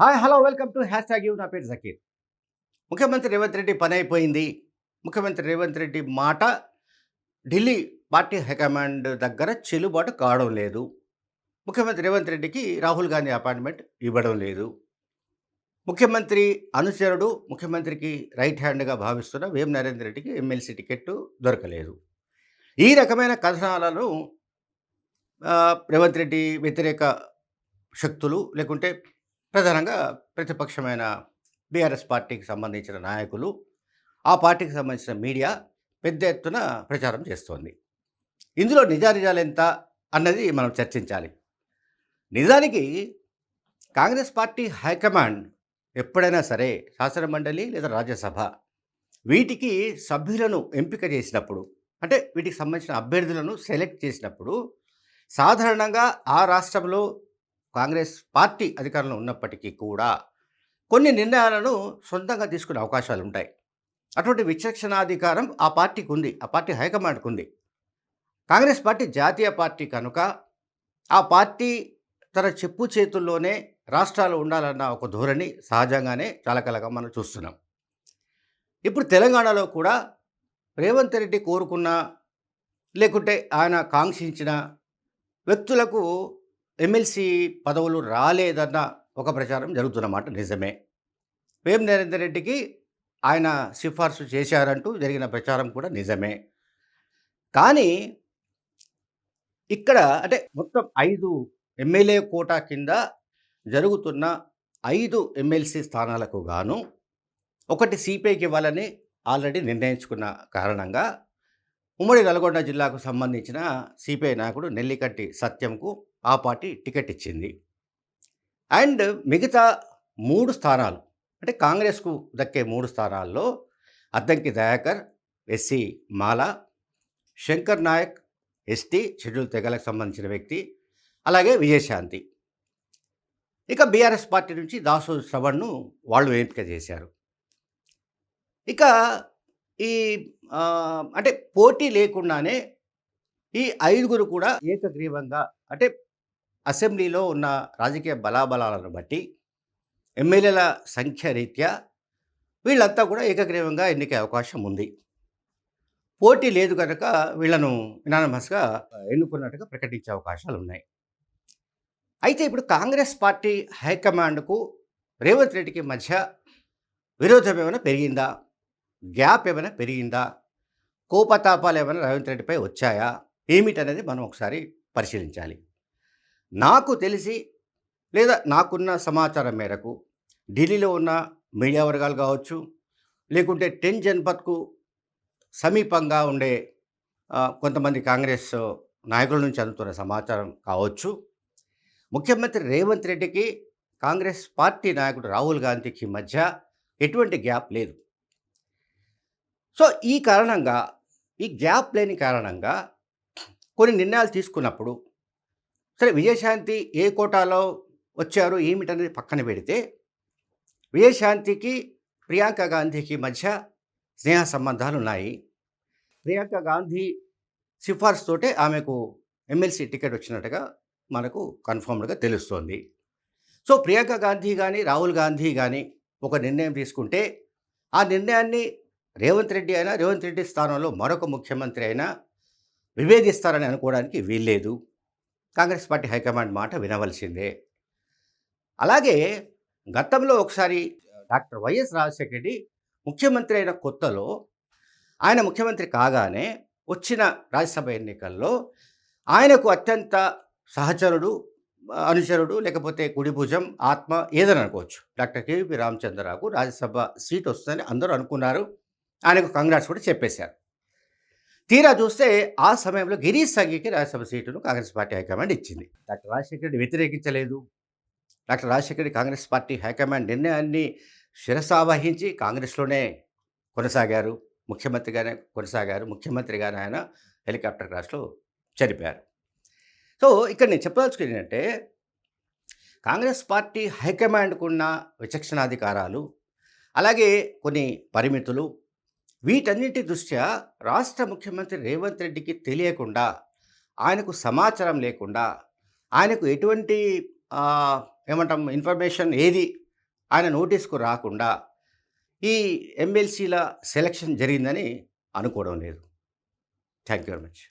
Hi hello welcome to hashtag you. నా పేరు జకీర్. ముఖ్యమంత్రి రేవంత్ రెడ్డి పని అయిపోయింది ముఖ్యమంత్రి రేవంత్ రెడ్డి మాట ఢిల్లీ పార్టీ హైకమాండ్ దగ్గర చెల్లుబాటు కావడం లేదు. ముఖ్యమంత్రి రేవంత్ రెడ్డికి రాహుల్ గాంధీ అపాయింట్మెంట్ ఇవ్వడం లేదు. ముఖ్యమంత్రి అనుచరుడు ముఖ్యమంత్రికి రైట్ హ్యాండ్గా భావిస్తున్న వేం నరేంద్ర రెడ్డికి ఎమ్మెల్సీ టికెట్ దొరకలేదు. ఈ రకమైన కథనాలను రేవంత్ రెడ్డి వ్యతిరేక శక్తులు లేకుంటే ప్రధానంగా ప్రతిపక్షమైన బీఆర్ఎస్ పార్టీకి సంబంధించిన నాయకులు ఆ పార్టీకి సంబంధించిన మీడియా పెద్ద ఎత్తున ప్రచారం చేస్తోంది. ఇందులో నిజానిజాలు ఎంత అన్నది మనం చర్చించాలి. నిజానికి కాంగ్రెస్ పార్టీ హైకమాండ్ ఎప్పుడైనా సరే శాసన మండలి లేదా రాజ్యసభ వీటికి సభ్యులను ఎంపిక చేసినప్పుడు అంటే వీటికి సంబంధించిన అభ్యర్థులను సెలెక్ట్ చేసినప్పుడు సాధారణంగా ఆ రాష్ట్రంలో కాంగ్రెస్ పార్టీ అధికారంలో ఉన్నప్పటికీ కూడా కొన్ని నిర్ణయాలను సొంతంగా తీసుకునే అవకాశాలు ఉంటాయి. అటువంటి విచక్షణాధికారం ఆ పార్టీకి ఉంది. ఆ పార్టీ హైకమాండ్కి ఉంది. కాంగ్రెస్ పార్టీ జాతీయ పార్టీ కనుక ఆ పార్టీ తన చెప్పు చేతుల్లోనే రాష్ట్రాలు ఉండాలన్న ఒక ధోరణి సహజంగానే చాలా కాలంగా మనం చూస్తున్నాం. ఇప్పుడు తెలంగాణలో కూడా రేవంత్ రెడ్డి కోరుకున్న లేకుంటే ఆయన కాంక్షించిన వ్యక్తులకు ఎమ్మెల్సీ పదవులు రాలేదన్న ఒక ప్రచారం జరుగుతున్నమాట నిజమే. వేం నరేందర్ రెడ్డికి ఆయన సిఫార్సు చేశారంటూ జరిగిన ప్రచారం కూడా నిజమే. కానీ ఇక్కడ అంటే మొత్తం ఐదు ఎమ్మెల్యే కోటా కింద జరుగుతున్న ఐదు ఎమ్మెల్సీ స్థానాలకు గాను ఒకటి సిపిఐకి ఇవ్వాలని ఆల్రెడీ నిర్ణయించుకున్న కారణంగా ఉమ్మడి నల్గొండ జిల్లాకు సంబంధించిన సిపిఐ నాయకుడు నెల్లికట్టి సత్యంకు ఆ పార్టీ టికెట్ ఇచ్చింది అండ్ మిగతా మూడు స్థానాలు అంటే కాంగ్రెస్కు దక్కే మూడు స్థానాల్లో Addanki Dayakar SC Mala Shankar Naik ST schedule తెగలకు సంబంధించిన వ్యక్తి అలాగే విజయశాంతి. ఇక బీఆర్ఎస్ పార్టీ నుంచి దాసు శ్రవణ్ను వాళ్ళు ఎంపిక చేశారు. ఇక ఈ అంటే పోటీ లేకుండానే ఈ ఐదుగురు కూడా ఏకగ్రీవంగా అంటే అసెంబ్లీలో ఉన్న రాజకీయ బలాబలాలను బట్టి ఎమ్మెల్యేల సంఖ్య రీత్యా వీళ్ళంతా కూడా ఏకగ్రీవంగా ఎన్నికే అవకాశం ఉంది. పోటీ లేదు కనుక వీళ్ళను ఇనానమస్గా ఎన్నుకున్నట్టుగా ప్రకటించే అవకాశాలు ఉన్నాయి. అయితే ఇప్పుడు కాంగ్రెస్ పార్టీ హైకమాండ్కు రేవంత్ రెడ్డికి మధ్య విరోధం ఏమైనా పెరిగిందా? గ్యాప్ ఏమైనా పెరిగిందా? కోపతాపాలు ఏమైనా రేవంత్ రెడ్డిపై వచ్చాయా? ఏమిటనేది మనం ఒకసారి పరిశీలించాలి. నాకు తెలిసి లేదా నాకున్న సమాచారం మేరకు ఢిల్లీలో ఉన్న మీడియా వర్గాలు కావచ్చు లేకుంటే టెన్ జన్పత్కు సమీపంగా ఉండే కొంతమంది కాంగ్రెస్ నాయకుల నుంచి అందుతున్న సమాచారం కావచ్చు. ముఖ్యమంత్రి రేవంత్ రెడ్డికి కాంగ్రెస్ పార్టీ నాయకుడు రాహుల్ గాంధీకి మధ్య ఎటువంటి గ్యాప్ లేదు. సో ఈ కారణంగా ఈ గ్యాప్ లేని కారణంగా కొన్ని నిర్ణయాలు తీసుకున్నప్పుడు సరే విజయశాంతి ఏ కోటాలో వచ్చారు? ఏమిటనేది పక్కన పెడితే విజయశాంతికి ప్రియాంక గాంధీకి మధ్య స్నేహ సంబంధాలు ఉన్నాయి ప్రియాంక గాంధీ సిఫార్సుతోటే ఆమెకు ఎమ్మెల్సీ టికెట్ వచ్చినట్టుగా మనకు కన్ఫర్మ్డ్గా తెలుస్తోంది. సో ప్రియాంక గాంధీ కానీ రాహుల్ గాంధీ కానీ ఒక నిర్ణయం తీసుకుంటే ఆ నిర్ణయాన్ని రేవంత్ రెడ్డి అయినా రేవంత్ రెడ్డి స్థానంలో మరొక ముఖ్యమంత్రి అయినా విభేదిస్తారని అనుకోవడానికి వీల్లేదు. కాంగ్రెస్ పార్టీ హైకమాండ్ మాట వినవలసిందే. అలాగే గతంలో ఒకసారి డాక్టర్ వైఎస్ రాజశేఖర రెడ్డి ముఖ్యమంత్రి అయిన కొత్తలో ఆయన ముఖ్యమంత్రి కాగానే వచ్చిన రాజ్యసభ ఎన్నికల్లో ఆయనకు అత్యంత సహచరుడు అనుచరుడు లేకపోతే కుడిభుజం ఆత్మ ఏదని అనుకోవచ్చు. డాక్టర్ కేవీపీ రామచంద్రరావుకు రాజ్యసభ సీట్ వస్తుందని అందరూ అనుకున్నారు. ఆయనకు కాంగ్రెస్ కూడా చెప్పేశారు. తీరా చూస్తే ఆ సమయంలో గిరీష్ సంఘీకి రాజ్యసభ సీటును కాంగ్రెస్ పార్టీ హైకమాండ్ ఇచ్చింది. Doctor Rajasekhara Reddy వ్యతిరేకించలేదు. Doctor Rajasekhara Reddy Congress party high command నిర్ణయాన్ని శిరసావహించి కాంగ్రెస్లోనే కొనసాగారు. ముఖ్యమంత్రిగానే కొనసాగారు. ముఖ్యమంత్రిగానే ఆయన హెలికాప్టర్ క్రాష్లో చనిపోయారు. సో ఇక్కడ నేను చెప్పదలుచుకుని ఏంటంటే కాంగ్రెస్ పార్టీ హైకమాండ్కున్న విచక్షణాధికారాలు అలాగే కొన్ని పరిమితులు వీటన్నింటి దృష్ట్యా రాష్ట్ర ముఖ్యమంత్రి రేవంత్ రెడ్డికి తెలియకుండా ఆయనకు సమాచారం లేకుండా ఆయనకు ఎటువంటి ఏమంటాం ఇన్ఫర్మేషన్ ఏది ఆయన నోటీస్కు రాకుండా ఈ ఎమ్మెల్సీల సెలక్షన్ జరిగిందని అనుకోవడం లేదు. Thank you very much.